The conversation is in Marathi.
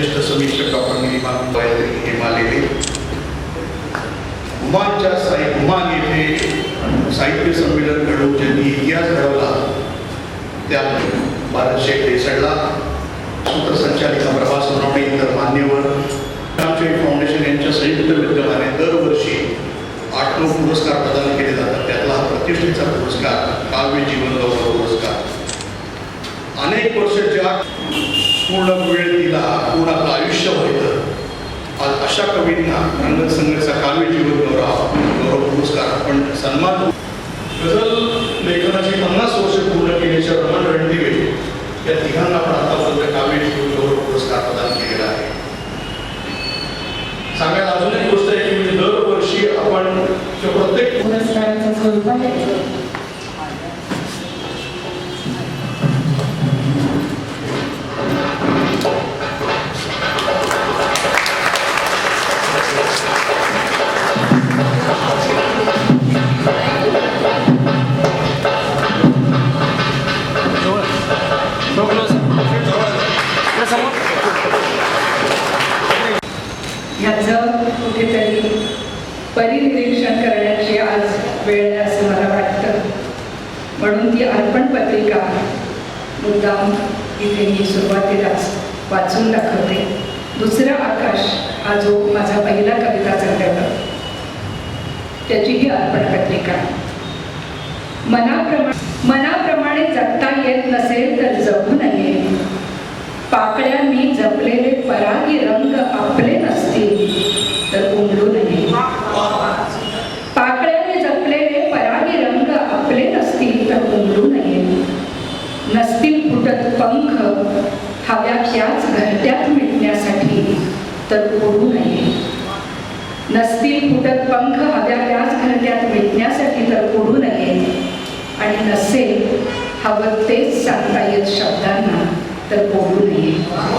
ज्येष्ठ समीक्षक डॉक्टर निलिमा हेमालेले उमानच्या हुमानच्या साई हुमान येथे साहित्य संमेलन घडवून ज्यांनी इतिहास घडवला त्या भारत शेख देसडला सूत्रसंचालिका प्रभा सोनवणे इतर मान्यवर. रामचंद्र फाउंडेशन यांच्या संयुक्त विद्यमाने दरवर्षी आठ नऊ पुरस्कार प्रदान केले जातात. त्यातला हा प्रतिष्ठेचा पुरस्कार काव्य जीवन गौरव पुरस्कार. अनेक वर्ष ज्या पूर्ण वेळ दिला पूर्ण आपलं आयुष्य व्हायचं. आज अशा कवींना रंगत संघर्षा काव्य जीवन गौरव गौरव पुरस्कार आपण सन्मान गझल लेखनाची पन्नास वर्ष पूर्ण केल्याच्या रमण रणदिवे या तिघांना आपण आतापर्यंत काव्य जीवन गौरव पुरस्कार प्रदान केलेला आहे. सांगायला अजून एक गोष्ट आहे की म्हणजे दरवर्षी आपण प्रत्येक पुरस्काराचं स्वरूप आहे. ह्याचं कुठेतरी परिनिरीक्षण करण्याची आज वेळ आहे असं मला वाटतं. म्हणून ती अर्पण पत्रिका मुद्दाम इथे मी सुरुवातीलाच वाचून दाखवते. दुसरं आकाश हा जो माझा पहिला कविता संग्रह त्याची ही अर्पण पत्रिका. मनाप्रमाणे मना जगता येत नसेल तर जगू नये पाकळ्या मी जपलेले परागी रंग आपले नसतील तर उमलू नये. पाकळ्याने जपलेले परागी रंग आपले नसतील तर उमलू नये. नसतील फुटत पंख हव्या ख्याच घरट्यात मिटण्यासाठी तर उडू नये. नसतील फुटत पंख हव्या त्याच घरट्यात मिटण्यासाठी तर उडू नये. आणि नसेल हवं तेच सांगता येत शब्दात. तर बोलू नये